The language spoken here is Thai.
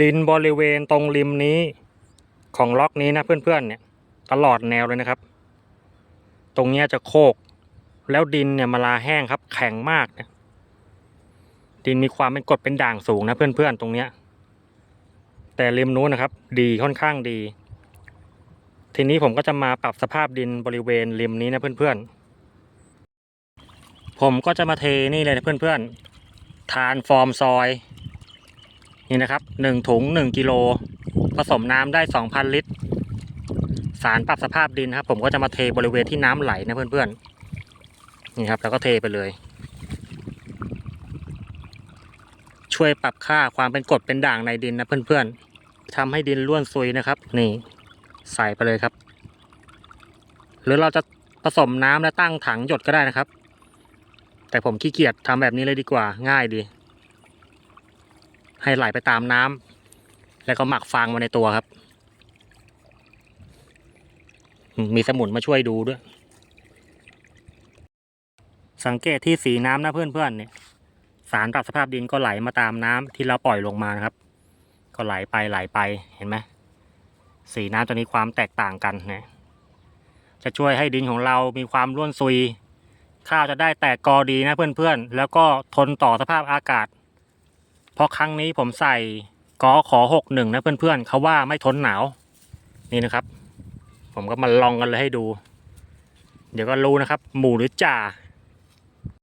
ดินบริเวณตรงริมนี้ของล็อกนี้นะเพื่อนๆเนี่ยตลอดแนวเลยนะครับ ตรงเนี้ยจะโคก แล้วดินเนี่ยมาลาแห้งครับ แข็งมากนี่ยดินมีความเป็นกรดเป็นด่างสูงนะเพื่อนๆตรงเนี้ยแต่ริมนู้นนะครับ ดีค่อนข้างดี ทีนี้ผมก็จะมาปรับสภาพดินบริเวณริมนี้นะเพื่อนๆผมก็จะมาเทนี่เลยนะเพื่อนๆทานฟอร์มซอย นี่นะครับหนึ่งถุงหนึ่งกิโลผสมน้ำได้สองพันลิตร สารปรับสภาพดินครับ ผมก็จะมาเทบริเวณที่น้ำไหลนะเพื่อนๆนี่ครับ แล้วก็เทไปเลย ช่วยปรับค่าความเป็นกรดเป็นด่างในดินนะเพื่อนๆทำให้ดินร่วนซุยนะครับ นี่ใส่ไปเลยครับ หรือเราจะผสมน้ำและตั้งถังหยดก็ได้นะครับ แต่ผมขี้เกียจทำแบบนี้เลยดีกว่าง่ายดี ให้ไหลไปตามน้ำแล้วก็หมักฟางมาในตัวครับ มีสมุนมาช่วยดูด้วย สังเกตที่สีน้ำนะเพื่อนๆเนี่ยสารปรับสภาพดินก็ไหลมาตามน้ำที่เราปล่อยลงมานะครับ ก็ไหลไปไหลไปเห็นไหมสีน้ำตัวนี้ความแตกต่างกันนะจะช่วยให้ดินของเรามีความร่วนซุย ข้าวจะได้แตกกอดีนะเพื่อนๆ แล้วก็ทนต่อสภาพอากาศ ราะครั้งนี้ผมใส่กอขอหกหนึ่งนะเพื่อนๆเขาว่าไม่ทนหนาว นี่นะครับ ผมก็มาลองกันเลยให้ดู เดี๋ยวก็รู้นะครับ หมูหรือจ่า